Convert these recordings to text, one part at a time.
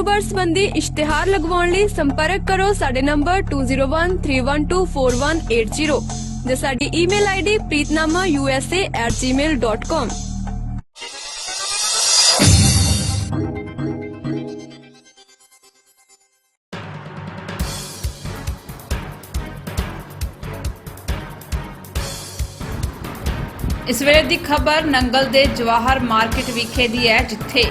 ਕਾਰੋਬਾਰ ਸੰਬੰਧੀ ਇਸ਼ਤਿਹਾਰ ਲਗਵਾਉਣ ਲਈ ਸੰਪਰਕ ਕਰੋ ਸਾਡੇ ਨੰਬਰ 2013124180 ਜਾਂ ਸਾਡੀ ਈਮੇਲ ਆਈਡੀ preetnamausa@gmail.com ਇਸ ਵੇਲੇ ਦੀ ਖਬਰ ਨੰਗਲ ਦੇ ਜਵਾਹਰ ਮਾਰਕੀਟ ਵਿਖੇ ਦੀ ਹੈ, ਜਿੱਥੇ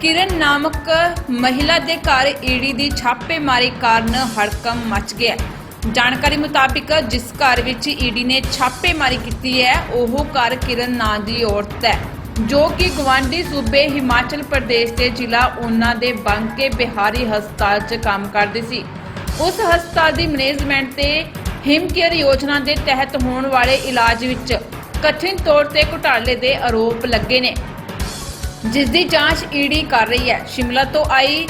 ਕਿਰਨ ਨਾਮਕ ਮਹਿਲਾ ਦੇ ਘਰ ਈਡੀ ਦੀ ਛਾਪੇਮਾਰੀ ਕਾਰਨ ਹੜਕੰਪ ਮਚ ਗਿਆ। ਜਾਣਕਾਰੀ ਮੁਤਾਬਿਕ ਜਿਸ ਘਰ ਵਿੱਚ ਈਡੀ ਨੇ ਛਾਪੇਮਾਰੀ ਕੀਤੀ ਹੈ, ਉਹ ਘਰ ਕਿਰਨ ਨਾਂ ਦੀ ਔਰਤ ਹੈ, ਜੋ ਕਿ ਗਵਾਂਢੀ ਸੂਬੇ ਹਿਮਾਚਲ ਪ੍ਰਦੇਸ਼ ਦੇ ਜ਼ਿਲ੍ਹਾ ਓਨਾ ਦੇ ਬੰਕੇ ਬਿਹਾਰੀ ਹਸਪਤਾਲ 'ਚ ਕੰਮ ਕਰਦੀ ਸੀ। ਉਸ ਹਸਪਤਾਲ ਦੀ ਮੈਨੇਜਮੈਂਟ ਤੇ ਹਿਮ ਕੇਅਰ ਯੋਜਨਾ ਦੇ ਤਹਿਤ ਹੋਣ ਵਾਲੇ ਇਲਾਜ ਵਿੱਚ ਕਠਿਨ ਤੌਰ ਤੇ ਘੁਟਾਲੇ ਦੇ ਆਰੋਪ ਲੱਗੇ ਨੇ। ਜਿਸ ਦੀ ਜਾਂਚ ਈਡੀ ਕਰ ਰਹੀ ਹੈ। ਸ਼ਿਮਲਾ ਤੋਂ ਆਈ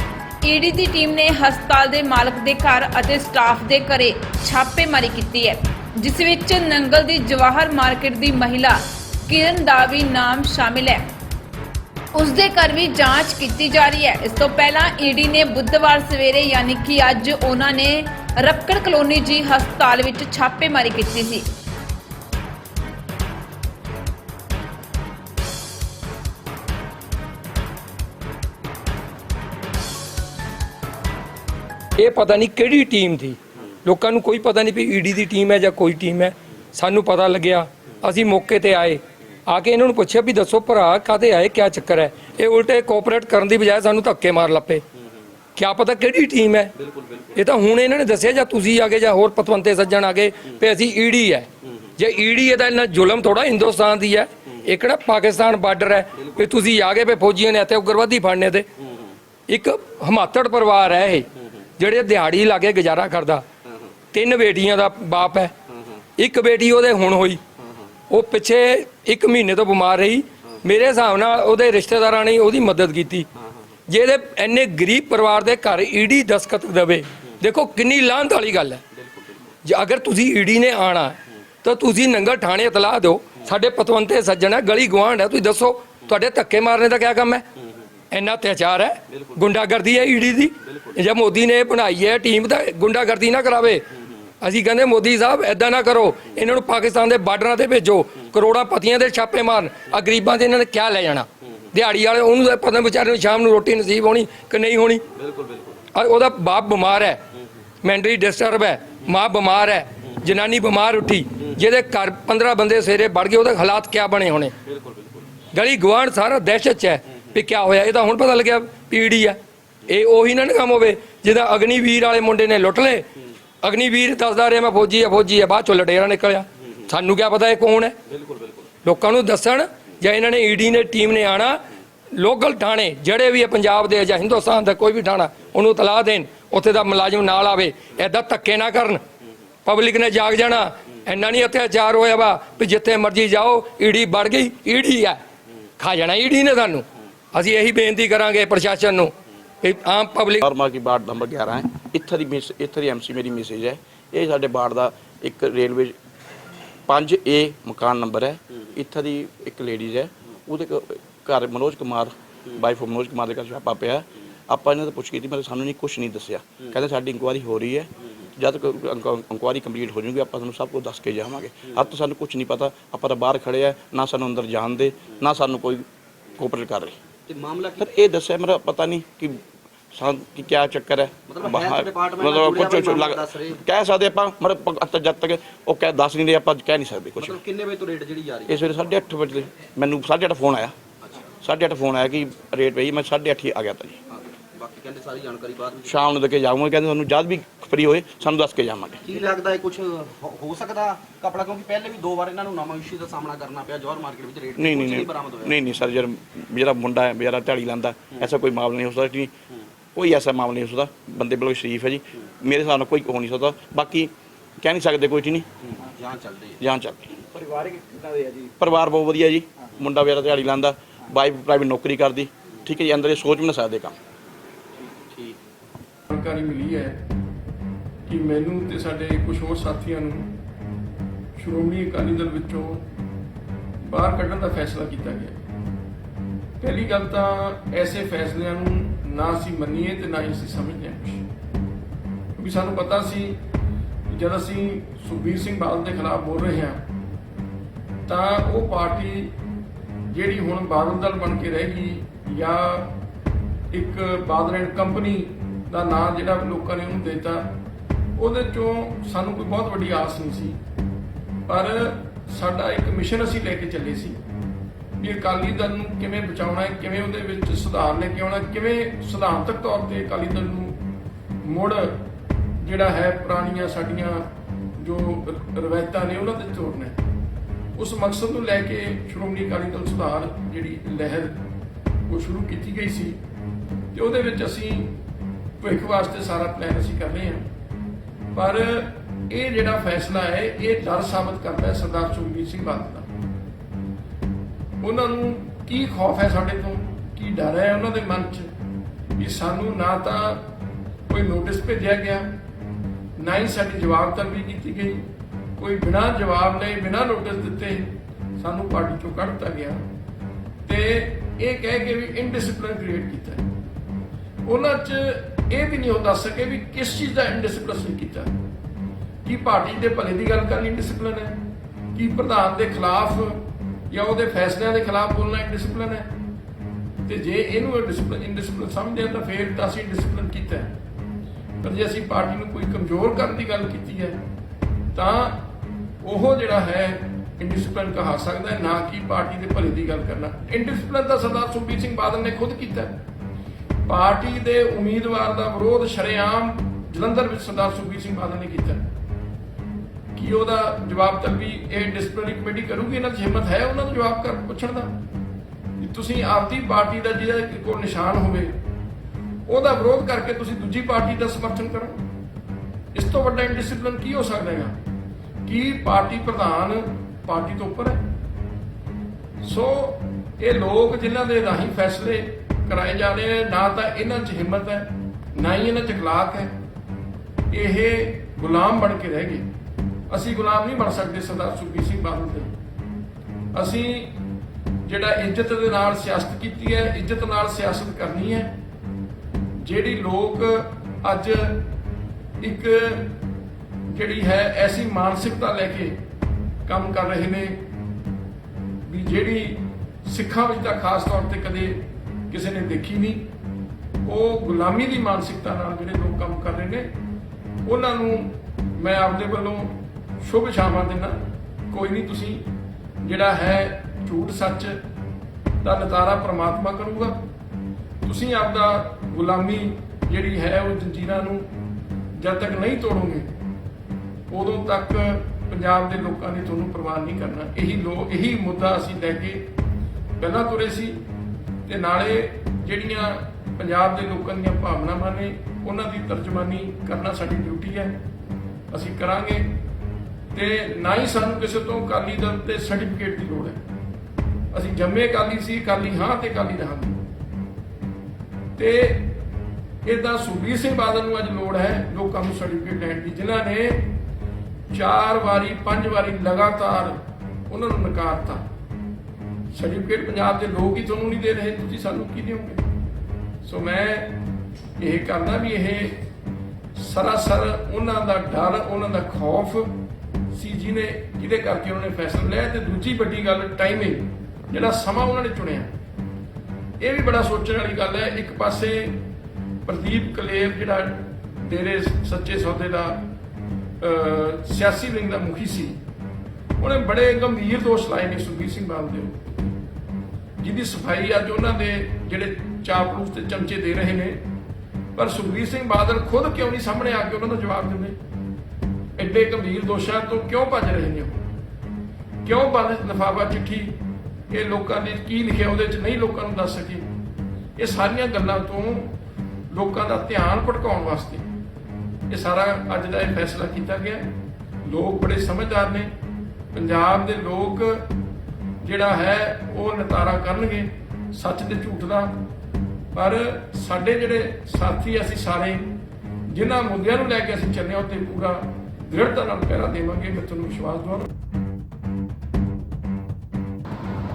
ਈਡੀ ਦੀ ਟੀਮ ਨੇ ਹਸਪਤਾਲ ਦੇ ਮਾਲਕ ਦੇ ਘਰ ਅਤੇ ਸਟਾਫ ਦੇ ਘਰੇ ਛਾਪੇਮਾਰੀ ਕੀਤੀ ਹੈ, ਜਿਸ ਵਿੱਚ ਨੰਗਲ ਦੀ ਜਵਾਹਰ ਮਾਰਕੀਟ ਦੀ ਮਹਿਲਾ ਕਿਰਨ ਦਾ ਵੀ ਨਾਮ ਸ਼ਾਮਿਲ ਹੈ। ਉਸ ਦੇ ਘਰ ਵੀ ਜਾਂਚ ਕੀਤੀ ਜਾ ਰਹੀ ਹੈ। ਇਸ ਤੋਂ ਪਹਿਲਾਂ ਈਡੀ ਨੇ ਬੁੱਧਵਾਰ ਸਵੇਰੇ ਯਾਨੀ ਕਿ ਅੱਜ ਉਹਨਾਂ ਨੇ ਰੱਕੜ ਕਲੋਨੀ ਜੀ ਹਸਪਤਾਲ ਵਿੱਚ ਛਾਪੇਮਾਰੀ ਕੀਤੀ ਸੀ। ਇਹ ਪਤਾ ਨਹੀਂ ਕਿਹੜੀ ਟੀਮ ਸੀ ਲੋਕਾਂ ਨੂੰ ਕੋਈ ਪਤਾ ਨਹੀਂ ਵੀ ਈਡੀ ਦੀ ਟੀਮ ਹੈ ਜਾਂ ਕੋਈ ਟੀਮ ਹੈ। ਸਾਨੂੰ ਪਤਾ ਲੱਗਿਆ। ਅਸੀਂ ਮੌਕੇ ਤੇ ਆਏ। ਆ ਕੇ ਇਹਨਾਂ ਨੂੰ ਪੁੱਛਿਆ ਵੀ ਦੱਸੋ ਭਰਾ ਕਾਦੇ ਆਏ, ਕਿਆ ਚੱਕਰ ਹੈ? ਇਹ ਉਲਟੇ ਕੋਆਪਰੇਟ ਕਰਨ ਦੀ ਬਜਾਏ ਸਾਨੂੰ ਧੱਕੇ ਮਾਰ ਲੱਪੇ ਕਿਆ ਪਤਾ ਕਿਹੜੀ ਟੀਮ ਹੈ? ਇਹ ਤਾਂ ਹੁਣ ਇਹਨਾਂ ਨੇ ਦੱਸਿਆ, ਜਾਂ ਤੁਸੀਂ ਆ ਗਏ, ਜਾਂ ਹੋਰ ਪਤਵੰਤੇ ਸੱਜਣ ਆ ਗਏ ਵੀ ਅਸੀਂ ਈਡੀ ਹੈ। ਜੇ ਈਡੀ ਹੈ ਤਾਂ ਇਹਨਾਂ ਜ਼ੁਲਮ ਥੋੜਾ ਹਿੰਦੁਸਤਾਨ ਦੀ ਹੈ। ਇਹ ਕਿਹੜਾ ਪਾਕਿਸਤਾਨ ਬਾਰਡਰ ਹੈ? ਵੀ ਤੁਸੀਂ ਆ ਗਏ ਵੀ ਫੌਜੀਆਂ ਨੇ ਇੱਥੇ ਉਗਰਵਾਦੀ ਫੜਨੇ ਤੇ। ਇੱਕ ਹਮਾਤੜ ਪਰਿਵਾਰ ਹੈ ਇਹ। ਜਿਹੜੇ ਦਿਹਾੜੀ ਲਾ ਕੇ ਗੁਜ਼ਾਰਾ ਕਰਦਾ, ਤਿੰਨ ਬੇਟੀਆਂ ਦਾ ਬਾਪ ਹੈ। ਇੱਕ ਬੇਟੀ ਉਹਦੇ ਹੁਣ ਹੋਈ। ਉਹ ਪਿੱਛੇ ਇੱਕ ਮਹੀਨੇ ਤੋਂ ਬਿਮਾਰ ਰਹੀ। ਮੇਰੇ ਹਿਸਾਬ ਨਾਲ ਉਹਦੇ ਰਿਸ਼ਤੇਦਾਰਾਂ ਨੇ ਉਹਦੀ ਮਦਦ ਕੀਤੀ। ਜਿਹਦੇ ਇੰਨੇ ਗਰੀਬ ਪਰਿਵਾਰ ਦੇ ਘਰ ਈਡੀ ਦਸਖਤ ਦੇਵੇ। ਦੇਖੋ, ਕਿੰਨੀ ਲਾਂਤ ਵਾਲੀ ਗੱਲ ਹੈ। ਜੇ ਅਗਰ ਤੁਸੀਂ ਈਡੀ ਨੇ ਆਣਾ, ਤਾਂ ਤੁਸੀਂ ਨੰਗਲ ਥਾਣੇ ਇਤਲਾਹ ਦਿਓ। ਸਾਡੇ ਪਤਵੰਤੇ ਸੱਜਣ ਹੈ, ਗਲੀ ਗਵਾਂਢ ਹੈ, ਤੁਸੀਂ ਦੱਸੋ, ਤੁਹਾਡੇ ਧੱਕੇ ਮਾਰਨੇ ਦਾ ਕੀ ਕੰਮ ਹੈ? ਇੰਨਾ ਅਤਿਆਚਾਰ ਹੈ। ਗੁੰਡਾਗਰਦੀ ਹੈ ਈਡੀ ਦੀ। ਜੇ ਮੋਦੀ ਨੇ ਬਣਾਈ ਹੈ ਟੀਮ ਤਾਂ ਗੁੰਡਾਗਰਦੀ ਨਾ ਕਰਾਵੇ। ਅਸੀਂ ਕਹਿੰਦੇ ਮੋਦੀ ਸਾਹਿਬ ਐਦਾਂ ਨਾ ਕਰੋ। ਇਹਨਾਂ ਨੂੰ ਪਾਕਿਸਤਾਨ ਦੇ ਬਾਰਡਰਾਂ ਤੇ ਭੇਜੋ। ਕਰੋੜਾਂ ਪਤੀਆਂ ਦੇ ਛਾਪੇ ਮਾਰਨ। ਆ ਗਰੀਬਾਂ ਦੇ ਇਹਨਾਂ ਨੇ ਕਿਆ ਲੈ ਜਾਣਾ? ਦਿਹਾੜੀ ਵਾਲੇ ਉਹਨੂੰ ਤਾਂ ਪਤਾ ਵਿਚਾਰੇ ਨੂੰ ਸ਼ਾਮ ਨੂੰ ਰੋਟੀ ਨਸੀਬ ਹੋਣੀ ਕਿ ਨਹੀਂ ਹੋਣੀ? ਬਿਲਕੁਲ ਬਿਲਕੁਲ। ਉਹਦਾ ਬਾਪ ਬਿਮਾਰ ਹੈ। ਮੈਂਟਲੀ ਡਿਸਟਰਬ ਹੈ। ਮਾਂ ਬਿਮਾਰ ਹੈ। ਜਨਾਨੀ ਬਿਮਾਰ ਉੱਠੀ। ਜਿਹਦੇ ਘਰ 15 ਬੰਦੇ ਸਵੇਰੇ ਵੜ ਗਏ ਉਹਦੇ ਹਾਲਾਤ ਕਿਆ ਬਣੇ ਹੋਣੇ? ਗਲੀ ਗਵਾਂਢ ਸਾਰਾ ਦਹਿਸ਼ਤ ਚ ਹੈ। ਵੀ ਕਿਆ ਹੋਇਆ? ਇਹ ਤਾਂ ਹੁਣ ਪਤਾ ਲੱਗਿਆ ਪੀੜੀ ਆ। ਇਹ ਉਹੀ ਨਾ ਕੰਮ ਹੋਵੇ ਜਿਹਦਾ ਅਗਨੀਵੀਰ ਵਾਲੇ ਮੁੰਡੇ ਨੇ ਲੁੱਟ ਲਏ। ਅਗਨੀਵੀਰ ਦੱਸਦਾ ਰਿਹਾ ਮੈਂ ਫੌਜੀ ਆ ਫੌਜੀ ਆ। ਬਾਅਦ ਚੋਂ ਲਟੇਰਾ ਨਿਕਲਿਆ। ਸਾਨੂੰ ਕਿਆ ਪਤਾ ਇਹ ਕੌਣ ਹੈ? ਲੋਕਾਂ ਨੂੰ ਦੱਸਣ ਜਾਂ ਇਹਨਾਂ ਨੇ ਈਡੀ ਨੇ ਟੀਮ ਨੇ ਆਣਾ ਲੋਕਲ ਥਾਣੇ ਜਿਹੜੇ ਵੀ ਪੰਜਾਬ ਦੇ ਜਾਂ ਹਿੰਦੁਸਤਾਨ ਦਾ ਕੋਈ ਵੀ ਥਾਣਾ ਉਹਨੂੰ ਤਲਾਹ ਦੇਣ। ਉੱਥੇ ਦਾ ਮੁਲਾਜ਼ਮ ਨਾਲ ਆਵੇ। ਐਦਾਂ ਧੱਕੇ ਨਾ ਕਰਨ। ਪਬਲਿਕ ਨੇ ਜਾਗ ਜਾਣਾ। ਇੰਨਾ ਨਹੀਂ ਅਤਿਆਚਾਰ ਹੋਇਆ ਵਾ ਵੀ ਜਿੱਥੇ ਮਰਜ਼ੀ ਜਾਓ ਈਡੀ ਵੜ ਗਈ ਈਡੀ ਆ। ਖਾ ਜਾਣਾ ਈਡੀ ਨੇ ਸਾਨੂੰ। ਅਸੀਂ ਇਹੀ ਬੇਨਤੀ ਕਰਾਂਗੇ ਪ੍ਰਸ਼ਾਸਨ ਨੂੰ ਕਿ ਆਮ ਪਬਲਿਕ ਫਾਰਮਾ ਕੀ ਬਾੜ ਨੰਬਰ 11 ਹੈ। ਇੱਥੇ ਦੀ ਮਿਸ ਇੱਥੇ ਦੀ ਐਮਸੀ ਮੇਰੀ ਮੈਸੇਜ ਹੈ। ਇਹ ਸਾਡੇ ਬਾੜ ਦਾ ਇੱਕ ਰੇਲਵੇ 5A ਮਕਾਨ ਨੰਬਰ ਹੈ। ਇੱਥੇ ਦੀ ਇੱਕ ਲੇਡੀਜ਼ ਹੈ। ਉਹਦੇ ਘਰ ਮਨੋਜ ਕੁਮਾਰ ਵਾਈਫ ਮਨੋਜ ਕੁਮਾਰ ਦੇ ਘਰ ਛਾਪਾ ਪਿਆ। ਆਪਾਂ ਇਹਨਾਂ ਤੋਂ ਪੁੱਛ ਕੀਤੀ, ਮਤਲਬ ਸਾਨੂੰ ਨਹੀਂ ਕੁਝ ਨਹੀਂ ਦੱਸਿਆ। ਕਹਿੰਦੇ ਸਾਡੀ ਇਨਕੁਆਰੀ ਹੋ ਰਹੀ ਹੈ। ਜਦ ਤੱਕ ਇਨਕੁਆਰੀ ਕੰਪਲੀਟ ਹੋ ਜੂਗੀ ਆਪਾਂ ਤੁਹਾਨੂੰ ਸਭ ਕੁਝ ਦੱਸ ਕੇ ਜਾਵਾਂਗੇ। ਅੱਜ ਤੋਂ ਸਾਨੂੰ ਕੁਝ ਨਹੀਂ ਪਤਾ। ਆਪਾਂ ਤਾਂ ਬਾਹਰ ਖੜੇ ਆ, ਨਾ ਸਾਨੂੰ ਅੰਦਰ ਜਾਣ ਦੇ, ਨਾ ਸਾਨੂੰ ਕੋਈ ਕੋਪਰੇਟ ਕਰ ਰਹੀ। ਤੇ ਮਾਮਲਾ ਕੀ ਸਰ ਇਹ ਦੱਸਿਆ ਮੇਰਾ ਪਤਾ ਨਹੀਂ ਕਿ ਸਾਂ ਕਿ ਕੀ ਚੱਕਰ ਹੈ। ਮਤਲਬ health ਬਾਹਰ- department ਨਾਲ ਮਤਲਬ ਜੁੜਿਆ ਕੁਛ ਹੋਇਆ ਲੱਗ- ਦੱਸ ਰਹੇ। ਕਹਿ ਸਕਦੇ ਆਪਾਂ ਮਤਲਬ ਪ- ਜਦ ਤੱਕ ਉਹ ਕਹਿ ਦੱਸ ਨਹੀਂ ਰਹੇ ਆਪਾਂ ਕਹਿ ਨਹੀਂ ਸਕਦੇ ਕੁਝ ਮਤਲਬ ਕਿੰਨੇ ਵਜੇ ਤੋਂ ਰੇਟ ਜਿਹੜੀ ਜਾ ਰਹੀ ਹੈ? ਇਸ ਵੇਲੇ 8:30 ਵਜੇ ਮੈਨੂੰ 8:30 ਫੋਨ ਆਇਆ। 8:30 ਫੋਨ ਆਇਆ ਕਿ ਰੇਟ ਪਈ ਮੈਂ 8:30 ਹੀ ਆ ਗਿਆ ਤਾਂ ਜੀ। ਹਾਂ, ਬਾਕੀ ਕਹਿੰਦੇ ਸਾਰੀ ਜਾਣਕਾਰੀ ਬਾਅਦ ਵਿੱਚ ਸ਼ਾਮ ਨੂੰ ਦੇ ਕੇ ਜਾਊਂਗਾ ਕਹਿੰਦੇ ਤੁਹਾਨੂੰ ਜਦ ਵੀ ਫਰੀ ਹੋਏ ਸਾਨੂੰ ਦੱਸ ਕੇ ਜਾਵਾਂਗੇ। ਕੀ ਲੱਗਦਾ ਹੈ ਕੁਝ ਹੋ ਸਕਦਾ ਕਪੜਾ? ਕਿਉਂਕਿ ਪਹਿਲੇ ਵੀ ਦੋ ਵਾਰ ਇਹਨਾਂ ਨੂੰ ਨਾਮਾ ਇਸ਼ੂ ਦਾ ਸਾਹਮਣਾ ਕਰਨਾ ਪਿਆ ਜੌਹਰ ਮਾਰਕੀਟ ਵਿੱਚ ਰੇਟ ਨਹੀਂ ਨਹੀਂ ਨਹੀਂ ਬਰਾਮਦ ਹੋਇਆ। ਨਹੀਂ ਨਹੀਂ ਸਰ ਜਰ ਜਿਹੜਾ ਮੁੰਡਾ ਹੈ ਜਿਹੜਾ ਝਾੜੀ ਲਾਂਦਾ ਐਸਾ ਕੋਈ ਮਾਮਲਾ ਨਹੀਂ ਹੋ ਸਕਦਾ ਜੀ। ਕੋਈ ਐਸਾ ਮਾਮਲਾ ਨਹੀਂ ਹੋ ਸਕਦਾ ਬੰਦੇ ਬਿਲਕੁਲ ਸ਼ਰੀਫ ਹੈ ਜੀ। ਮੇਰੇ ਹਿਸਾਬ ਨਾਲ ਕੋਈ ਹੋ ਨਹੀਂ ਸਕਦਾ ਬਾਕੀ ਕਹਿ ਨਹੀਂ ਸਕਦੇ ਕੋਈ ਚੀਜ਼ ਨਹੀਂ। ਜਾਂਚ ਚੱਲ ਰਹੀ ਹੈ। ਜਾਨ ਚੱਲ ਰਹੀ ਪਰਿਵਾਰਿਕ ਕਿੱਦਾਂ ਦੇ ਆ ਜੀ? ਪਰਿਵਾਰ ਬਹੁਤ ਵਧੀਆ ਜੀ। ਮੁੰਡਾ ਵਿਚਾਰਾ ਦਿਹਾੜੀ ਲਾਂਦਾ ਵਾਈਫ ਪ੍ਰਾਈਵੇਟ ਨੌਕਰੀ ਕਰਦੀ। ਠੀਕ ਹੈ ਜੀ ਅੰਦਰ ਇਹ ਸੋਚ ਵੀ ਨਾ ਸਕਦੇ ਕੰਮ। ਜਾਣਕਾਰੀ ਮਿਲੀ ਹੈ ਕਿ ਮੈਨੂੰ ਤੇ ਸਾਡੇ ਕੁਝ ਹੋਰ ਸਾਥੀਆਂ ਨੂੰ ਸ਼੍ਰੋਮਣੀ ਅਕਾਲੀ ਦਲ ਵਿੱਚੋਂ ਬਾਹਰ ਕੱਢਣ ਦਾ ਫੈਸਲਾ ਕੀਤਾ ਗਿਆ। ਪਹਿਲੀ ਗੱਲ ਤਾਂ ਐਸੇ ਫੈਸਲਿਆਂ ਨੂੰ ਨਾ ਅਸੀਂ ਮੰਨੀਏ ਤੇ ਨਾ ਹੀ ਅਸੀਂ ਸਮਝਦੇ ਹਾਂ ਕੁਛ। ਕਿਉਂਕਿ ਸਾਨੂੰ ਪਤਾ ਸੀ ਜਦ ਅਸੀਂ ਸੁਖਬੀਰ ਸਿੰਘ ਬਾਦਲ ਦੇ ਖਿਲਾਫ ਬੋਲ ਰਹੇ ਹਾਂ, ਤਾਂ ਉਹ ਪਾਰਟੀ ਜਿਹੜੀ ਹੁਣ ਬਾਦਲ ਦਲ ਬਣ ਕੇ ਰਹਿ ਗਈ ਜਾਂ ਇੱਕ ਬਾਦਲ ਐਂਡ ਕੰਪਨੀ ਦਾ ਨਾਂ ਜਿਹੜਾ ਲੋਕਾਂ ਨੇ ਉਹਨੂੰ ਦਿੱਤਾ, ਉਹਦੇ ਚੋਂ ਸਾਨੂੰ ਕੋਈ ਬਹੁਤ ਵੱਡੀ ਆਸ ਨਹੀਂ ਸੀ। ਪਰ ਸਾਡਾ ਇੱਕ ਮਿਸ਼ਨ ਅਸੀਂ ਲੈ ਕੇ ਚੱਲੇ ਸੀ ਵੀ ਅਕਾਲੀ ਦਲ ਨੂੰ ਕਿਵੇਂ ਬਚਾਉਣਾ ਹੈ, ਕਿਵੇਂ ਉਹਦੇ ਵਿੱਚ ਸੁਧਾਰ ਲੈ ਕੇ ਆਉਣਾ ਕਿਵੇਂ ਸਿਧਾਂਤਕ ਤੌਰ ਤੇ ਅਕਾਲੀ ਦਲ ਨੂੰ ਮੁੜ ਜਿਹੜਾ ਹੈ ਪੁਰਾਣੀਆਂ ਸਾਡੀਆਂ ਜੋ ਰਵਾਇਤਾਂ ਨੇ ਉਹਨਾਂ ਤੇ ਤੋੜਨਾ ਉਸ ਮਕਸਦ ਨੂੰ ਲੈ ਕੇ ਸ਼੍ਰੋਮਣੀ ਅਕਾਲੀ ਦਲ ਸੁਧਾਰ ਜਿਹੜੀ ਲਹਿਰ ਉਹ ਸ਼ੁਰੂ ਕੀਤੀ ਗਈ ਸੀ ਤੇ ਉਹਦੇ ਵਿੱਚ ਅਸੀਂ ਭਵਿੱਖ ਵਾਸਤੇ ਸਾਰਾ ਪਲਾਨ ਅਸੀਂ ਕਰ ਰਹੇ ਹਾਂ ਪਰ ਇਹ ਜਿਹੜਾ ਫੈਸਲਾ ਹੈ, ਇਹ ਡਰ ਸਾਬਤ ਕਰਦਾ ਹੈ ਸਰਦਾਰ ਸੁਖਬੀਰ ਸਿੰਘ ਬਾਦਲ ਦਾ। ਉਹਨਾਂ ਨੂੰ ਕੀ ਖੌਫ ਹੈ ਸਾਡੇ ਤੋਂ, ਕੀ ਡਰ ਹੈ ਉਹਨਾਂ ਦੇ ਮਨ 'ਚ? ਕਿ ਸਾਨੂੰ ਨਾ ਤਾਂ ਕੋਈ ਨੋਟਿਸ ਭੇਜਿਆ ਗਿਆ, ਨਾ ਹੀ ਸਾਡੀ ਜਵਾਬ ਤਲਬੀ ਕੀਤੀ ਗਈ। ਕੋਈ ਬਿਨਾਂ ਜਵਾਬ ਲਏ, ਬਿਨਾਂ ਨੋਟਿਸ ਦਿੱਤੇ ਸਾਨੂੰ ਪਾਰਟੀ ਚੋਂ ਕੱਢ ਦਿੱਤਾ ਗਿਆ। ਤੇ ਇਹ ਕਹਿ ਕੇ ਵੀ ਇਨਡਿਸਪਲਿਨ ਕ੍ਰੀਏਟ ਕੀਤਾ ਉਹਨਾਂ 'ਚ ਇਹ ਵੀ ਨਹੀਂ ਉਹ ਦੱਸ ਸਕੇ ਵੀ ਕਿਸ ਚੀਜ਼ ਦਾ ਇਨਡਿਸਪਲਿਨ ਕੀਤਾ। ਕੀ ਪਾਰਟੀ ਦੇ ਭਲੇ ਦੀ ਗੱਲ ਕਰਨੀ ਡਿਸਪਲਿਨ ਹੈ? ਕੀ ਪ੍ਰਧਾਨ ਦੇ ਖਿਲਾਫ ਜਾਂ ਉਹਦੇ ਫੈਸਲਿਆਂ ਦੇ ਖਿਲਾਫ ਬੋਲਣਾ ਡਿਸਪਲਿਨ ਹੈ? ਤੇ ਜੇ ਇਹਨੂੰ ਡਿਸਪਲਿਨ ਇਨਡਿਸਪਲਿਨ ਸਮਝਦੇ ਹਾਂ ਤਾਂ ਫਿਰ ਤਾਂ ਅਸੀਂ ਡਿਸਪਲਿਨ ਕੀਤਾ ਪਰ ਜੇ ਅਸੀਂ ਪਾਰਟੀ ਨੂੰ ਕੋਈ ਕਮਜ਼ੋਰ ਕਰਨ ਦੀ ਗੱਲ ਕੀਤੀ ਹੈ, ਤਾਂ ਉਹ ਜਿਹੜਾ ਹੈ ਇਨਡਿਸਪਲਿਨ ਕਹਾ ਸਕਦਾ ਨਾ ਕਿ ਪਾਰਟੀ ਦੇ ਭਲੇ ਦੀ ਗੱਲ ਕਰਨਾ। ਇਨਡਿਸਪਲਿਨ ਤਾਂ ਸਰਦਾਰ ਸੁਖਬੀਰ ਸਿੰਘ ਬਾਦਲ ਨੇ ਖੁਦ ਕੀਤਾ ਪਾਰਟੀ ਦੇ ਉਮੀਦਵਾਰ ਦਾ ਵਿਰੋਧ ਸ਼ਰੇਆਮ ਜਲੰਧਰ ਵਿੱਚ ਸਰਦਾਰ ਸੁਖਬੀਰ ਸਿੰਘ ਬਾਦਲ ਨੇ ਕੀਤਾ। ਹੈ। ਕੀ ਉਹਦਾ ਜਵਾਬ ਤਲਬੀ ਇਹ ਡਿਸਪਲਿਨਰੀ ਕਮੇਟੀ ਕਰੂਗੀ? ਇਹਨਾਂ 'ਚ ਹਿੰਮਤ ਹੈ ਉਹਨਾਂ ਨੂੰ ਜਵਾਬ ਕਰ ਪੁੱਛਣ ਦਾ? ਕਿ ਤੁਸੀਂ ਆਪਦੀ ਪਾਰਟੀ ਦਾ ਜਿਹੜਾ ਕੋਈ ਨਿਸ਼ਾਨ ਹੋਵੇ, ਉਹਦਾ ਵਿਰੋਧ ਕਰਕੇ ਤੁਸੀਂ ਦੂਜੀ ਪਾਰਟੀ ਦਾ ਸਮਰਥਨ ਕਰੋ। ਇਸ ਤੋਂ ਵੱਡਾ ਇਨਡਿਸਪਲਿਨ ਕੀ ਹੋ ਸਕਦਾ ਹੈਗਾ? ਕੀ ਪਾਰਟੀ ਪ੍ਰਧਾਨ ਪਾਰਟੀ ਤੋਂ ਉੱਪਰ ਹੈ? ਸੋ ਇਹ ਲੋਕ ਜਿਨ੍ਹਾਂ ਦੇ ਰਾਹੀਂ ਫੈਸਲੇ ਕਰਾਏ ਜਾ ਰਹੇ ਆ ਨਾ ਤਾਂ ਇਹਨਾਂ 'ਚ ਹਿੰਮਤ ਹੈ, ਨਾ ਹੀ ਇਹਨਾਂ 'ਚ ਅਖਲਾਕ ਹੈ। ਇਹ ਗੁਲਾਮ ਬਣ ਕੇ ਰਹਿ ਗਏ। ਅਸੀਂ ਗੁਲਾਮ ਨਹੀਂ ਬਣ ਸਕਦੇ, ਸਰਦਾਰ ਸੁਖਬੀਰ ਸਿੰਘ ਬਾਦਲ ਦੇ। ਅਸੀਂ ਜਿਹੜਾ ਇੱਜ਼ਤ ਦੇ ਨਾਲ ਸਿਆਸਤ ਕੀਤੀ ਹੈ, ਇੱਜ਼ਤ ਨਾਲ ਸਿਆਸਤ ਕਰਨੀ ਹੈ। ਜਿਹੜੀ ਲੋਕ ਅੱਜ ਇੱਕ ਜਿਹੜੀ ਹੈ, ਐਸੀ ਮਾਨਸਿਕਤਾ ਲੈ ਕੇ ਕੰਮ ਕਰ ਰਹੇ ਨੇ, ਵੀ ਜਿਹੜੀ ਸਿੱਖਾਂ ਵਿੱਚ ਤਾਂ ਖਾਸ ਤੌਰ ਤੇ ਕਦੇ ਕਿਸੇ ਨੇ ਦੇਖੀ ਨਹੀਂ। ਉਹ ਗੁਲਾਮੀ ਦੀ ਮਾਨਸਿਕਤਾ ਨਾਲ ਜਿਹੜੇ ਲੋਕ ਕੰਮ ਕਰ ਰਹੇ ਨੇ, ਉਹਨਾਂ ਨੂੰ ਮੈਂ ਆਪਦੇ ਵੱਲੋਂ ਸ਼ੁਭ ਸ਼ਾਮਾਂ ਦਿੰਦਾ। ਕੋਈ ਨਹੀਂ, ਤੁਸੀਂ ਜਿਹੜਾ ਹੈ ਝੂਠ ਸੱਚ ਦਾ ਨਤਾਰਾ ਪ੍ਰਮਾਤਮਾ ਕਰੂਗਾ। ਤੁਸੀਂ ਆਪਦਾ ਗੁਲਾਮੀ ਜਿਹੜੀ ਹੈ ਉਹ ਜੰਜੀਰਾਂ ਨੂੰ ਜਦ ਤੱਕ ਨਹੀਂ ਤੋੜੋਗੇ, ਉਦੋਂ ਤੱਕ ਪੰਜਾਬ ਦੇ ਲੋਕਾਂ ਨੇ ਤੁਹਾਨੂੰ ਪ੍ਰਵਾਨ ਨਹੀਂ ਕਰਨਾ। ਇਹੀ ਲੋ ਇਹੀ ਮੁੱਦਾ ਅਸੀਂ ਲੈ ਕੇ ਪਹਿਲਾਂ ਤੁਰੇ ਸੀ। ਤੇ ਨਾਲੇ ਜਿਹੜੀਆਂ ਪੰਜਾਬ ਦੇ ਲੋਕਾਂ ਦੀਆਂ ਭਾਵਨਾਵਾਂ ਨੇ, ਉਹਨਾਂ ਦੀ ਤਰਜਮਾਨੀ ਕਰਨਾ ਸਾਡੀ ਡਿਊਟੀ ਹੈ। ਅਸੀਂ ਕਰਾਂਗੇ ਤੇ ਨਾ ਹੀ ਸਾਨੂੰ ਕਿਸੇ ਤੋਂ ਅਕਾਲੀ ਦਲ ਤੇ ਸਰਟੀਫਿਕੇਟ ਦੀ ਲੋੜ ਹੈ। ਅਸੀਂ ਜੰਮੇ ਅਕਾਲੀ ਸੀ, ਅਕਾਲੀ ਹਾਂ ਤੇ ਅਕਾਲੀ ਰਹਾਂਗੇ ਤੇ ਇਦਾਂ ਸੁਖਬੀਰ ਸਿੰਘ ਬਾਦਲ ਨੂੰ ਅੱਜ ਲੋੜ ਹੈ, ਲੋਕਾਂ ਨੂੰ ਸਰਟੀਫਿਕੇਟ ਲੈਣ ਦੀ। ਜਿਨ੍ਹਾਂ ਨੇ ਚਾਰ ਵਾਰੀ, ਪੰਜ ਵਾਰੀ ਲਗਾਤਾਰ ਉਹਨਾਂ ਨੂੰ ਨਕਾਰਤਾ। ਸਰਟੀਫਿਕੇਟ ਪੰਜਾਬ ਦੇ ਲੋਕ ਹੀ ਤੁਹਾਨੂੰ ਨਹੀਂ ਦੇ ਰਹੇ, ਤੁਸੀਂ ਸਾਨੂੰ ਕੀ ਦਿਓਗੇ? ਸੋ ਮੈਂ ਇਹ ਕਰਦਾ ਵੀ ਇਹ ਸਰਾਸਰ ਉਹਨਾਂ ਦਾ ਡਰ, ਉਹਨਾਂ ਦਾ ਖੌਫ ਸੀ ਜਿਹਨੇ, ਜਿਹਦੇ ਕਰਕੇ ਉਹਨਾਂ ਨੇ ਫੈਸਲਾ ਲਿਆ। ਤੇ ਦੂਜੀ ਵੱਡੀ ਗੱਲ ਟਾਈਮਿੰਗ ਜਿਹੜਾ ਸਮਾਂ ਉਹਨਾਂ ਨੇ ਚੁਣਿਆ। ਇਹ ਵੀ ਬੜਾ ਸੋਚਣ ਵਾਲੀ ਗੱਲ ਹੈ, ਇੱਕ ਪਾਸੇ ਪ੍ਰਦੀਪ ਕਲੇਰ, ਜਿਹੜਾ ਡੇਰੇ ਸੱਚੇ ਸੌਦੇ ਦਾ ਸਿਆਸੀ ਵਿੰਗ ਦਾ ਮੁਖੀ ਸੀ ਉਹਨੇ ਬੜੇ ਗੰਭੀਰ ਦੋਸ਼ ਲਾਏ ਨੇ ਸੁਖਬੀਰ ਸਿੰਘ ਬਾਦਲ ਦੇ। ਉੱਤੇ, ਜਿਹਦੀ ਸਫ਼ਾਈ ਅੱਜ ਉਹਨਾਂ ਦੇ ਜਿਹੜੇ ਚਾਪਲੂਸ ਤੇ ਚਮਚੇ ਦੇ ਰਹੇ ਨੇ। ਪਰ ਸੁਖਬੀਰ ਸਿੰਘ ਬਾਦਲ ਖੁਦ ਕਿਉਂ ਨਹੀਂ ਸਾਹਮਣੇ ਆ ਕੇ ਉਹਨਾਂ ਦਾ ਜਵਾਬ ਦਿੰਦੇ? ਐਡੇ ਗੰਭੀਰ ਦੋਸ਼ਾਂ ਤੋਂ ਕਿਉਂ ਭੱਜ ਰਹੇ ਨੇ ਉਹ? ਕਿਉਂ ਬੰਦ ਲਫਾਫਾ ਚਿੱਠੀ? ਇਹ ਲੋਕਾਂ ਨੇ ਕੀ ਲਿਖਿਆ ਉਹਦੇ ਵਿੱਚ ਨਹੀਂ ਲੋਕਾਂ ਨੂੰ ਦੱਸ ਸਕੇ। ਇਹ ਸਾਰੀਆਂ ਗੱਲਾਂ ਤੋਂ ਲੋਕਾਂ ਦਾ ਧਿਆਨ ਭਟਕਾਉਣ ਵਾਸਤੇ। ਇਹ ਸਾਰਾ ਅੱਜ ਦਾ ਇਹ ਫੈਸਲਾ ਕੀਤਾ ਗਿਆ। ਲੋਕ ਬੜੇ ਸਮਝਦਾਰ ਨੇ। ਪੰਜਾਬ ਦੇ ਲੋਕ ਜਿਹੜਾ ਹੈ, ਉਹ ਨਤਾਰਾ ਕਰਨਗੇ। ਸੱਚ ਤੇ ਝੂਠ ਦਾ। ਪਰ ਸਾਡੇ ਜਿਹੜੇ ਸਾਥੀ ਅਸੀਂ ਸਾਰੇ, ਜਿਨ੍ਹਾਂ ਮੁੱਦਿਆਂ ਨੂੰ ਲੈ ਕੇ ਅਸੀਂ ਚੱਲੇ ਹਾਂ ਉੱਤੇ ਪੂਰਾ ਦ੍ਰਿੜਤਾ ਨਾਲ ਪਹਿਰਾ ਦੇਵਾਂਗੇ। ਮੈਂ ਤੁਹਾਨੂੰ ਵਿਸ਼ਵਾਸ ਦਵਾਉਣਾ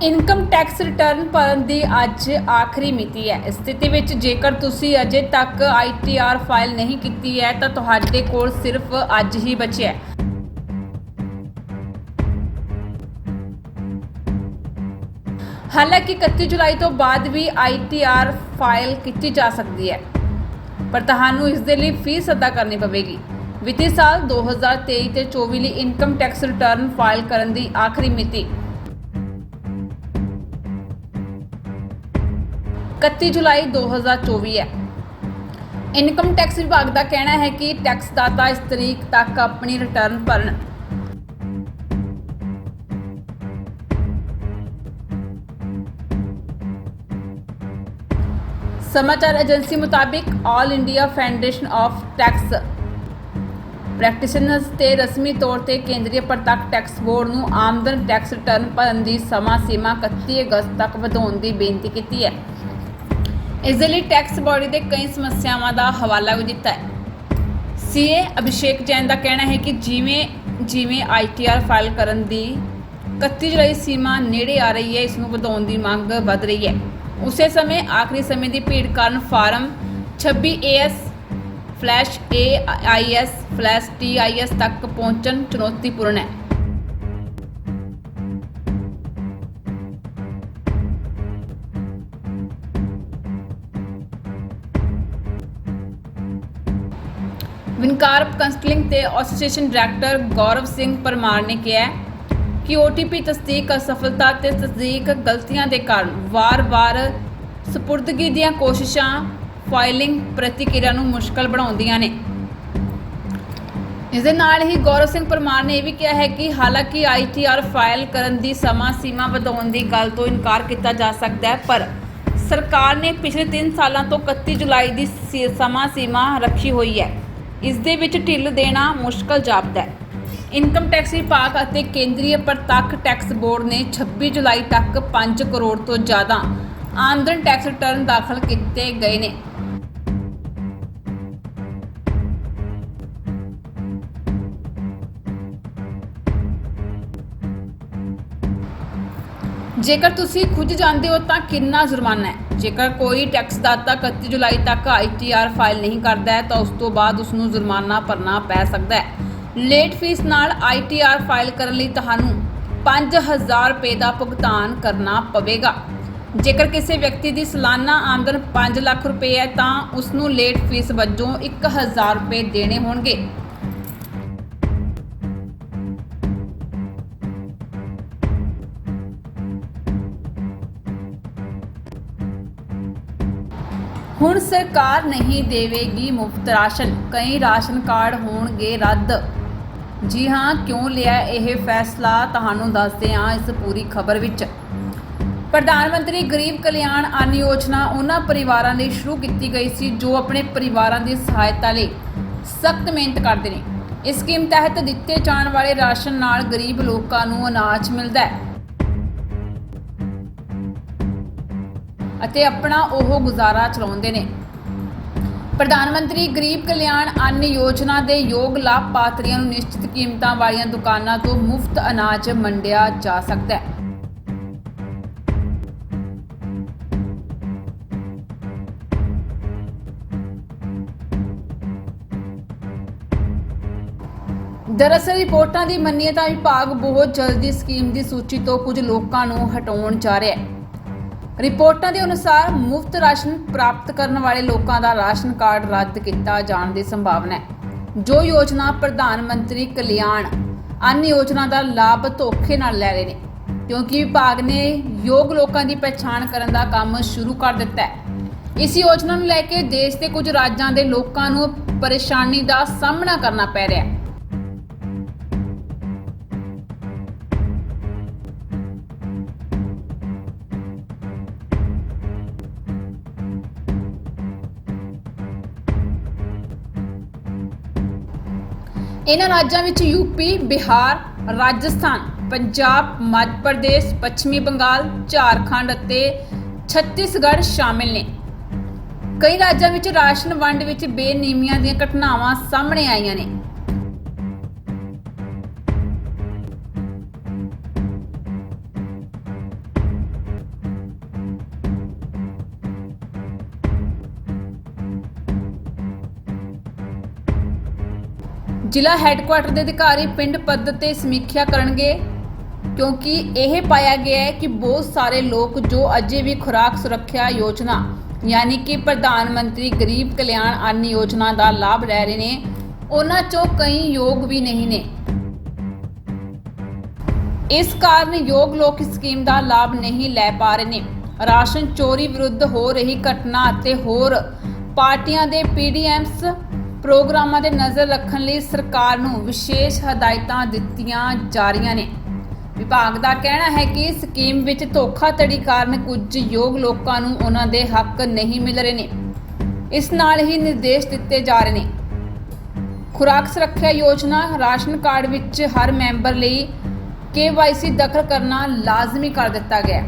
ਇਨਕਮ ਟੈਕਸ ਰਿਟਰਨ ਭਰਨ ਦੀ ਅੱਜ ਆਖਰੀ ਮਿਤੀ ਹੈ। ਇਸ ਸਥਿਤੀ ਵਿੱਚ ਜੇਕਰ ਤੁਸੀਂ ਅਜੇ ਤੱਕ ਆਈਟੀਆਰ ਫਾਈਲ ਨਹੀਂ ਕੀਤੀ ਹੈ, ਤਾਂ ਤੁਹਾਡੇ ਕੋਲ ਸਿਰਫ ਅੱਜ ਹੀ ਬਚਿਆ ਹੈ। ਹਾਲਾਂਕਿ 31 ਜੁਲਾਈ ਤੋਂ ਬਾਅਦ ਵੀ ਆਈਟੀਆਰ ਫਾਈਲ ਕੀਤੀ ਜਾ ਸਕਦੀ ਹੈ। ਪਰ ਤੁਹਾਨੂੰ ਇਸ ਦੇ ਲਈ ਫੀਸ ਅਦਾ ਕਰਨੀ ਪਵੇਗੀ। ਵਿੱਤੀ ਸਾਲ 2023 ਤੇ 24 ਲਈ ਇਨਕਮ ਟੈਕਸ ਰਿਟਰਨ ਫਾਈਲ ਕਰਨ ਦੀ ਆਖਰੀ ਮਿਤੀ। 31 ਜੁਲਾਈ 2024 ਹੈ। ਇਨਕਮ ਟੈਕਸ ਵਿਭਾਗ ਦਾ ਕਹਿਣਾ ਹੈ ਕਿ ਟੈਕਸ ਦਾਤਾ ਇਸ ਤਰੀਕ ਤੱਕ ਆਪਣੀ ਰਿਟਰਨ ਭਰਨ ਸਮਾਚਾਰ ਏਜੰਸੀ ਮੁਤਾਬਿਕ All India Federation of Tax Practitioners ਤੇ ਰਸਮੀ ਤੌਰ ਤੇ ਕੇਂਦਰੀ ਪ੍ਰਤੱਖ ਟੈਕਸ ਬੋਰਡ ਨੂੰ ਆਮਦਨ ਟੈਕਸ ਰਿਟਰਨ ਭਰਨ ਦੀ ਸਮਾਂ ਸੀਮਾ 31 ਅਗਸਤ ਤੱਕ ਵਧਾਉਣ ਦੀ ਬੇਨਤੀ ਕੀਤੀ ਹੈ ਇਸ ਦੇ ਲਈ ਟੈਕਸ ਬੋਡੀ ਦੇ ਕਈ ਸਮੱਸਿਆਵਾਂ ਦਾ ਹਵਾਲਾ ਵੀ ਦਿੱਤਾ ਹੈ ਸੀਏ ਅਭਿਸ਼ੇਕ ਜੈਨ ਦਾ ਕਹਿਣਾ ਹੈ ਕਿ ਜਿਵੇਂ ਜਿਵੇਂ ਆਈਟੀਆਰ ਫਾਈਲ ਕਰਨ ਦੀ 31 ਜੁਲਾਈ ਸੀਮਾ ਨੇੜੇ ਆ ਰਹੀ ਹੈ ਇਸ ਨੂੰ ਵਧਾਉਣ ਦੀ ਮੰਗ ਵੱਧ ਰਹੀ ਹੈ ਉਸੇ ਸਮੇਂ ਆਖਰੀ ਸਮੇਂ ਦੀ ਭੀੜ ਕਾਰਨ form 26 A S flash A I S flash T I S ਤੱਕ ਪਹੁੰਚਣ ਚੁਣੌਤੀਪੂਰਨ ਹੈ। ਵਿਨਕਾਰਪ ਕੰਸਲਟਿੰਗ ਤੇ ਐਸੋਸੀਏਸ਼ਨ ਡਾਇਰੈਕਟਰ ਗੌਰਵ ਸਿੰਘ ਪਰਮਾਰ ਨੇ ਕਿਹਾ ਕਿ OTP ਤਸਦੀਕ ਅਸਫਲਤਾ ਤੇ ਤਸਦੀਕ ਗਲਤੀਆਂ ਦੇ ਕਾਰਨ ਵਾਰ-ਵਾਰ ਸਪੁਰਦਗੀ ਦੀਆਂ ਕੋਸ਼ਿਸ਼ਾਂ ਫਾਈਲਿੰਗ ਪ੍ਰਤੀਕਿਰਿਆ ਨੂੰ ਮੁਸ਼ਕਲ ਬਣਾਉਂਦੀਆਂ ਨੇ। ਇਸ ਦੇ ਨਾਲ ਹੀ ਗੌਰਵ ਸਿੰਘ ਪਰਮਾਰ ਨੇ ਇਹ ਵੀ ਕਿਹਾ ਹੈ ਕਿ ਹਾਲਾਂਕਿ ITR ਫਾਈਲ ਕਰਨ ਦੀ ਸਮਾਂ ਸੀਮਾ ਵਧਾਉਣ ਦੀ ਗੱਲ ਤੋਂ ਇਨਕਾਰ ਕੀਤਾ ਜਾ ਸਕਦਾ ਹੈ, ਪਰ ਸਰਕਾਰ ਨੇ ਪਿਛਲੇ 3 ਸਾਲਾਂ ਤੋਂ 31 ਜੁਲਾਈ ਦੀ ਸੀ- ਸਮਾਂ ਸੀਮਾ ਰੱਖੀ ਹੋਈ ਹੈ। ਇਸ ਦੇ ਵਿੱਚ ਢਿੱਲ ਦੇਣਾ ਮੁਸ਼ਕਲ ਜਾਪਦਾ ਹੈ। ਇਨਕਮ ਟੈਕਸ ਵਿਭਾਗ ਅਤੇ ਕੇਂਦਰੀ ਪ੍ਰਤੱਖ ਟੈਕਸ ਬੋਰਡ ਨੇ 26 ਜੁਲਾਈ ਤੱਕ 5 ਕਰੋੜ ਤੋਂ ਜ਼ਿਆਦਾ ਆਮਦਨ ਟੈਕਸ ਰਿਟਰਨ ਦਾਖਲ ਕੀਤੇ ਗਏ ਨੇ। ਜੇਕਰ ਤੁਸੀਂ ਖੁਦ ਜਾਣਦੇ ਹੋ ਤਾਂ ਕਿੰਨਾ ਜੁਰਮਾਨਾ ਹੈ? ਜੇਕਰ ਕੋਈ ਟੈਕਸ ਦਾਤਾ 31 ਜੁਲਾਈ ਤੱਕ ਆਈਟੀਆਰ ਫਾਈਲ ਨਹੀਂ ਕਰਦਾ ਹੈ ਤਾਂ ਉਸ ਤੋਂ ਬਾਅਦ ਉਸ ਨੂੰ ਜੁਰਮਾਨਾ ਭਰਨਾ ਪੈ ਸਕਦਾ ਹੈ। ਲੇਟ ਫੀਸ ਨਾਲ ਆਈਟੀਆਰ ਫਾਈਲ ਕਰਨ ਲਈ ਤੁਹਾਨੂੰ 5000 ਰੁਪਏ ਦਾ ਭੁਗਤਾਨ ਕਰਨਾ ਪਵੇਗਾ। ਜੇਕਰ ਕਿਸੇ ਵਿਅਕਤੀ ਦੀ ਸਾਲਾਨਾ ਆਮਦਨ 5 ਲੱਖ ਰੁਪਏ ਹੈ, ਤਾਂ ਉਸ ਨੂੰ ਲੇਟ ਫੀਸ ਵਜੋਂ 1000 ਰੁਪਏ ਦੇਣੇ ਹੋਣਗੇ। ਹੁਣ ਸਰਕਾਰ ਨਹੀਂ ਦੇਵੇਗੀ ਮੁਫਤ ਰਾਸ਼ਨ। ਕਈ ਰਾਸ਼ਨ ਕਾਰਡ ਹੋਣਗੇ ਰੱਦ। ਜੀ ਹਾਂ, ਕਿਉਂ ਲਿਆ ਇਹ ਫੈਸਲਾ? ਤੁਹਾਨੂੰ ਦੱਸਦੇ ਹਾਂ ਇਸ ਪੂਰੀ ਖਬਰ ਵਿੱਚ। ਪ੍ਰਧਾਨ ਮੰਤਰੀ ਗਰੀਬ ਕਲਿਆਣ ਅੰਨ ਯੋਜਨਾ ਉਹਨਾਂ ਪਰਿਵਾਰਾਂ ਲਈ ਸ਼ੁਰੂ ਕੀਤੀ ਗਈ ਸੀ ਜੋ ਆਪਣੇ ਪਰਿਵਾਰਾਂ ਦੀ ਸਹਾਇਤਾ ਲਈ ਸਖਤ ਮਿਹਨਤ ਕਰਦੇ ਨੇ। ਇਸ ਸਕੀਮ ਤਹਿਤ ਦਿੱਤੇ ਜਾਣ ਵਾਲੇ ਰਾਸ਼ਨ ਨਾਲ ਗਰੀਬ ਲੋਕਾਂ ਨੂੰ ਅਨਾਜ ਮਿਲਦਾ ਹੈ। ਅਤੇ ਆਪਣਾ ਉਹ ਗੁਜ਼ਾਰਾ ਚਲਾਉਂਦੇ ਨੇ। ਪ੍ਰਧਾਨ ਮੰਤਰੀ ਗਰੀਬ ਕਲਿਆਣ ਅੰਨ ਯੋਜਨਾ ਦੇ ਯੋਗ ਲਾਭਪਾਤਰੀਆਂ ਨੂੰ ਨਿਸ਼ਚਿਤ ਕੀਮਤਾਂ ਵਾਲੀਆਂ ਦੁਕਾਨਾਂ ਤੋਂ ਮੁਫਤ ਅਨਾਜ ਵੰਡਿਆ ਜਾ ਸਕਦਾ ਹੈ। ਦਰਅਸਲ ਰਿਪੋਰਟਾਂ ਦੀ ਮੰਨੀਏ ਤਾਂ ਵਿਭਾਗ ਬਹੁਤ ਜਲਦੀ ਸਕੀਮ ਦੀ ਸੂਚੀ ਤੋਂ ਕੁਝ ਲੋਕਾਂ ਨੂੰ ਹਟਾਉਣ ਜਾ ਰਿਹਾ ਹੈ। ਰਿਪੋਰਟਾਂ ਦੇ ਅਨੁਸਾਰ ਮੁਫਤ ਰਾਸ਼ਨ ਪ੍ਰਾਪਤ ਕਰਨ ਵਾਲੇ ਲੋਕਾਂ ਦਾ ਰਾਸ਼ਨ ਕਾਰਡ ਰੱਦ ਕੀਤਾ ਜਾਣ ਦੀ ਸੰਭਾਵਨਾ ਹੈ। ਜੋ ਯੋਜਨਾ ਪ੍ਰਧਾਨ ਮੰਤਰੀ ਕਲਿਆਣ ਅੰਨ ਯੋਜਨਾ ਦਾ ਲਾਭ ਧੋਖੇ ਨਾਲ ਲੈ ਰਹੇ ਨੇ, ਕਿਉਂਕਿ ਵਿਭਾਗ ਨੇ ਯੋਗ ਲੋਕਾਂ ਦੀ ਪਛਾਣ ਕਰਨ ਦਾ ਕੰਮ ਸ਼ੁਰੂ ਕਰ ਦਿੱਤਾ ਹੈ। ਇਸ ਯੋਜਨਾ ਨੂੰ ਲੈ ਕੇ ਦੇਸ਼ ਦੇ ਕੁਝ ਰਾਜਾਂ ਦੇ ਲੋਕਾਂ ਨੂੰ ਪਰੇਸ਼ਾਨੀ ਦਾ ਸਾਹਮਣਾ ਕਰਨਾ ਪੈ ਰਿਹਾ ਹੈ। ਇਹਨਾਂ ਰਾਜਾਂ ਵਿੱਚ ਯੂਪੀ ਬਿਹਾਰ, ਰਾਜਸਥਾਨ, ਪੰਜਾਬ, ਮੱਧ ਪ੍ਰਦੇਸ਼, ਪੱਛਮੀ ਬੰਗਾਲ, ਝਾਰਖੰਡ ਅਤੇ ਛੱਤੀਸਗੜ੍ਹ ਸ਼ਾਮਿਲ ਨੇ। ਕਈ ਰਾਜਾਂ ਵਿੱਚ ਰਾਸ਼ਨ ਵੰਡ ਵਿੱਚ ਬੇਨਿਯਮੀਆਂ ਦੀਆਂ ਘਟਨਾਵਾਂ ਸਾਹਮਣੇ ਆਈਆਂ ਨੇ। ਜ਼ਿਲ੍ਹਾ ਹੈੱਡਕੁਆਟਰ ਦੇ ਅਧਿਕਾਰੀ ਪਿੰਡ ਪੱਧਰ ਤੇ ਸਮੀਖਿਆ ਕਰਨਗੇ, ਕਿਉਂਕਿ ਇਹ ਪਾਇਆ ਗਿਆ ਹੈ ਕਿ ਬਹੁਤ ਸਾਰੇ ਲੋਕ ਜੋ ਅਜੇ ਵੀ ਖੁਰਾਕ ਸੁਰੱਖਿਆ ਯੋਜਨਾ, ਯਾਨੀ ਕਿ ਪ੍ਰਧਾਨ ਮੰਤਰੀ ਗਰੀਬ ਕਲਿਆਣ ਅੰਨ ਯੋਜਨਾ ਦਾ ਲਾਭ ਲੈ ਰਹੇ ਨੇ, ਉਹਨਾਂ ਚੋਂ ਕਈ ਯੋਗ ਵੀ ਨਹੀਂ ਨੇ। ਇਸ ਕਾਰਨ ਯੋਗ ਲੋਕ ਇਸ ਸਕੀਮ ਦਾ ਲਾਭ ਨਹੀਂ ਲੈ ਪਾ ਰਹੇ ਨੇ। ਰਾਸ਼ਨ ਚੋਰੀ ਵਿਰੁੱਧ ਹੋ ਰਹੀ ਘਟਨਾ ਅਤੇ ਹੋਰ ਪਾਰਟੀਆਂ ਦੇ ਪੀਡੀਐਮਸ ਪ੍ਰੋਗਰਾਮਾਂ 'ਤੇ ਨਜ਼ਰ ਰੱਖਣ ਲਈ ਸਰਕਾਰ ਨੂੰ ਵਿਸ਼ੇਸ਼ ਹਦਾਇਤਾਂ ਦਿੱਤੀਆਂ ਜਾ ਰਹੀਆਂ ਨੇ। ਵਿਭਾਗ ਦਾ ਕਹਿਣਾ ਹੈ ਕਿ ਸਕੀਮ ਵਿੱਚ ਧੋਖਾਧੜੀ ਕਾਰਨ ਕੁਝ ਯੋਗ ਲੋਕਾਂ ਨੂੰ ਉਹਨਾਂ ਦੇ ਹੱਕ ਨਹੀਂ ਮਿਲ ਰਹੇ ਨੇ। ਇਸ ਨਾਲ ਹੀ ਨਿਰਦੇਸ਼ ਦਿੱਤੇ ਜਾ ਰਹੇ ਨੇ। ਖੁਰਾਕ ਸੁਰੱਖਿਆ ਯੋਜਨਾ ਰਾਸ਼ਨ ਕਾਰਡ ਵਿੱਚ ਹਰ ਮੈਂਬਰ ਲਈ KYC ਦਖਲ ਕਰਨਾ ਲਾਜ਼ਮੀ ਕਰ ਦਿੱਤਾ ਗਿਆ ਹੈ।